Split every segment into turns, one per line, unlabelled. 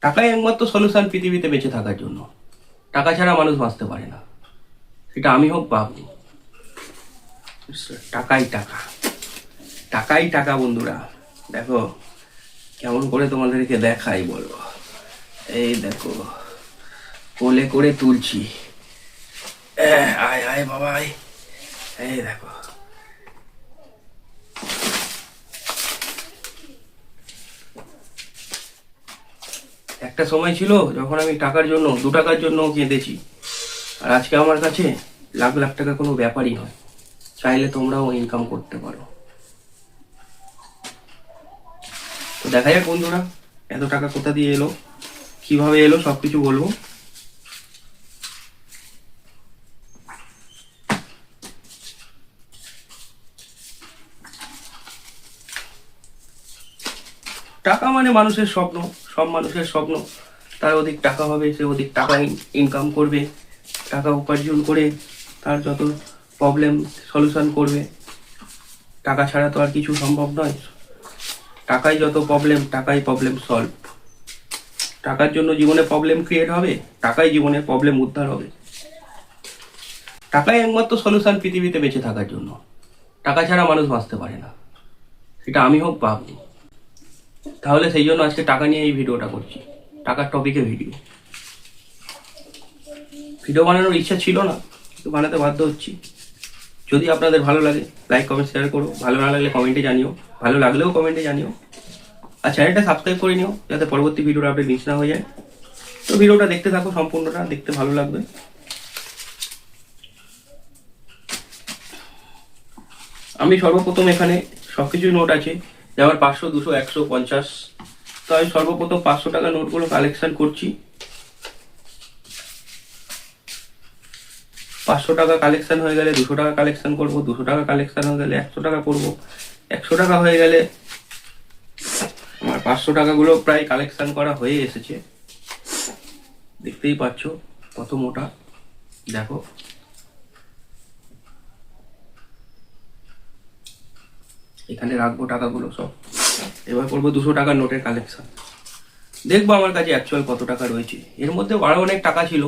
টাকাই একমাত্র সলিউশন পৃথিবীতে বেঁচে থাকার জন্য। টাকা ছাড়া মানুষ বাঁচতে পারে না। সেটা আমি হোক বা আপনি। টাকাই টাকা। টাকাই টাকা, বন্ধুরা। দেখো, কেমন করে তোমাদেরকে দেখাই বলো এই দেখো, কোলে করে তুলছি। আয় আয় বাবা আয় এই দেখো। একটা সময় ছিল যখন আমি টাকার জন্য, দু টাকার জন্য কেঁদেছি। আর আজকে আমার কাছে লাখ লাখ টাকা কোনো ব্যাপারই নয়। চাইলে তোমরাও ইনকাম করতে পারো। তো দেখা যাক বন্ধুরা, এত টাকা কোথা দিয়ে এলো, কীভাবে এলো সব কিছু বলব। টাকা মানে মানুষের স্বপ্ন, সব মানুষের স্বপ্ন। তার অধিক টাকা হবে, সে অধিক টাকা ইনকাম করবে, টাকা উপার্জন করে তার যত প্রবলেম সলিউশন করবে। টাকা ছাড়া তো আর কিছু সম্ভব নয়। টাকাই যত প্রবলেম টাকাই প্রবলেম সলভ টাকার জন্য জীবনে প্রবলেম ক্রিয়েট হবে, টাকাই জীবনে প্রবলেম উদ্ধার হবে। টাকাই একমাত্র সলিউশন পৃথিবীতে বেঁচে থাকার জন্য। টাকা ছাড়া মানুষ বাঁচতে পারে না। সেটা আমি হোক বা আপনি। তাহলে সেই জন্য আজকে টাকা নিয়ে এই ভিডিওটা করছি। টাকার টপিকে ভিডিও ভিডিও বানানোর ইচ্ছা ছিল না, কিন্তু বানাতে বাধ্য হচ্ছি। যদি আপনাদের ভালো লাগে লাইক কমেন্ট শেয়ার করো। ভালো না লাগলে কমেন্টে জানিও। ভালো লাগলেও কমেন্টে জানিও। আর চ্যানেলটা সাবস্ক্রাইব করে নিও, যাতে পরবর্তী ভিডিওটা আপডেট মিস না হয়ে যায়। তো ভিডিওটা দেখতে থাকো, সম্পূর্ণটা দেখতে ভালো লাগবে। আমি সর্বপ্রথম এখানে সবকিছুই নোট আছে। যেমন পাঁচশো, দুশো, একশো, পঞ্চাশ। তো আমি সর্বপ্রথম পাঁচশো টাকা নোটগুলো কালেকশন করছি। পাঁচশো টাকা কালেকশন হয়ে গেলে দুশো টাকা কালেকশন করব, দুশো টাকা কালেকশন হয়ে গেলে একশো টাকা করব। একশো টাকা হয়ে গেলে আমার পাঁচশো টাকাগুলো প্রায় কালেকশন করা হয়ে এসেছে। দেখতেই পাচ্ছ কত মোটা। দেখো। এখানে রাখব টাকাগুলো সব। এবার করব দুশো টাকার নোটের কালেকশন দেখব আমার কাছে অ্যাকচুয়াল কত টাকা রয়েছে। এর মধ্যে আরও অনেক টাকা ছিল।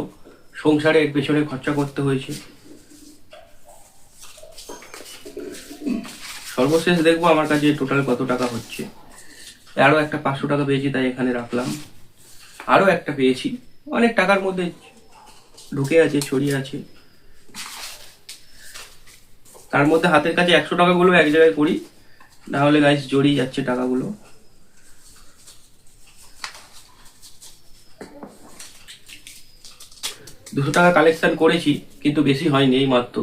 সংসারে এর পেছনে খরচা করতে হয়েছে। সর্বশেষ দেখব আমার কাছে টোটাল কত টাকা হচ্ছে। আরও একটা পাঁচশো টাকা পেয়েছি, তাই এখানে রাখলাম। আরও একটা পেয়েছি। অনেক টাকার মধ্যে ঢুকে আছে, ছড়িয়ে আছে। তার মধ্যে হাতের কাছে একশো টাকাগুলো এক জায়গায় করি। না হলে গাইস জড়িয়ে যাচ্ছে টাকাগুলো। দুশো টাকা কালেকশন করেছি, কিন্তু বেশি হয়নি এই মাত্র।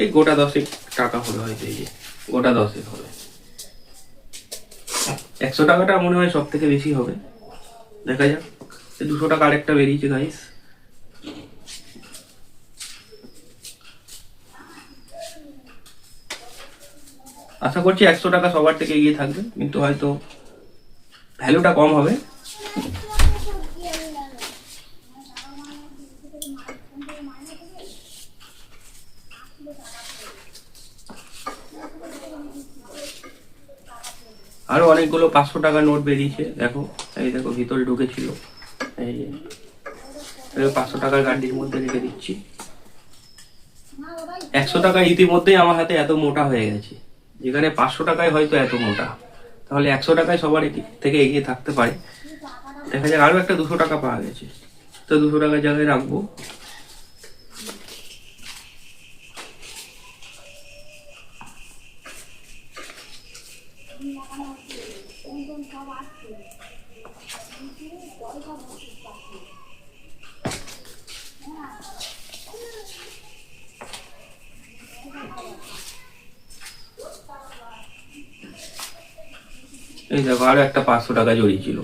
এই গোটা দশেক টাকা হলো হয়তো এই যে, গোটা দশেক হবে। একশো টাকাটা মনে হয় সব থেকে বেশি হবে। দেখা যাক। দুশো টাকা আরেকটা বেরিয়েছে গাইস আশা করছি একশো টাকা সবার থেকে এগিয়ে থাকবে, কিন্তু হয়তো ভ্যালুটা কম হবে। আরও অনেকগুলো পাঁচশো টাকা নোট বেরিয়েছে, দেখো, এই দেখো, ভিতরে ঢুকেছিল। এই পাঁচশো টাকার গাড়ির মধ্যে রেখে দিচ্ছি। একশো টাকা ইতিমধ্যেই আমার হাতে এত মোটা হয়ে গেছে। যেখানে পাঁচশো টাকায় হয়তো এত মোটা। তাহলে একশো টাকায় সবার থেকে এগিয়ে থাকতে পারে। দেখা যাক আরও একটা দুশো টাকা পাওয়া গেছে। তো দুশো টাকার জায়গায় রাখব। এই দেখো, আরও একটা পাঁচশো টাকা জড়িয়েছিল।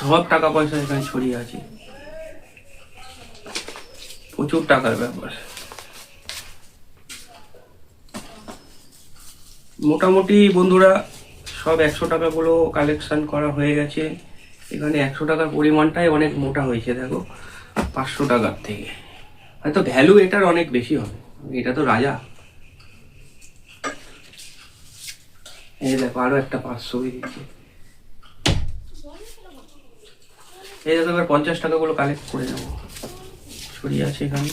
সব টাকা পয়সা এখানে ছড়িয়ে আছে। প্রচুর টাকার ব্যাপার। মোটামুটি বন্ধুরা, সব একশো টাকাগুলো কালেকশন করা হয়ে গেছে। এখানে একশো টাকার পরিমাণটাই অনেক মোটা হয়েছে, দেখো। পাঁচশো টাকার থেকে। হয়তো ভ্যালু এটার অনেক বেশি হবে। এটা তো রাজা। এই দেখো, আরও একটা পাঁচশো বেরিয়েছে। এই দেখো, এবার পঞ্চাশ টাকাগুলো কালেক্ট করে নেব। ছড়িয়ে আছে এখানে।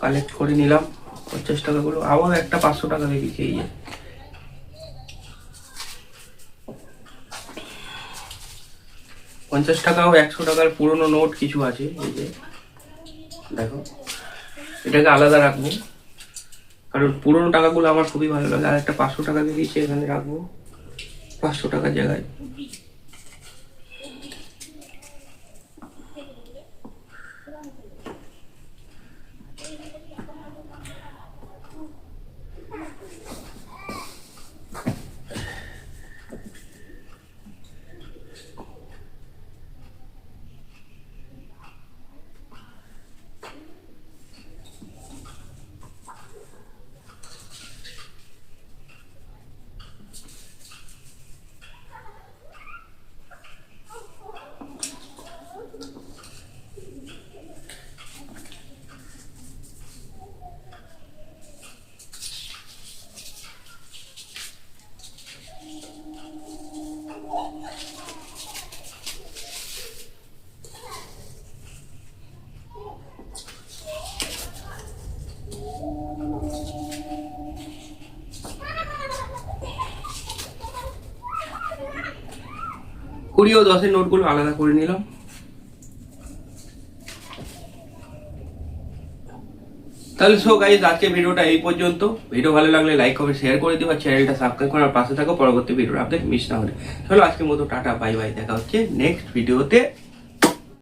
কালেক্ট করে নিলাম। পঞ্চাশ টাকাগুলো। আবার একটা পাঁচশো টাকা বেরিয়েছে, এই যে টাকা ও একশো টাকার পুরনো নোট কিছু আছে, এই যে। দেখো, এটাকে আলাদা রাখব। কারণ পুরনো টাকাগুলো আমার খুবই ভালো লাগে। আর একটা পাঁচশো টাকা দিয়েছি, এখানে রাখব। পাঁচশো টাকার জায়গায়। কুড়ি ও দশের নোটগুলো আলাদা করে নিলাম। তাহলে সো গাইজ আজকে ভিডিওটা এই পর্যন্ত। ভিডিও ভালো লাগলে লাইক কমেন্ট শেয়ার করে দিও আর চ্যানেলটা সাবস্ক্রাইব করার পাশে থাকো পরবর্তী ভিডিওর আপনাদের মিস না হলে। চলো আজকের মতো টাটা বাই বাই দেখা হচ্ছে নেক্সট ভিডিওতে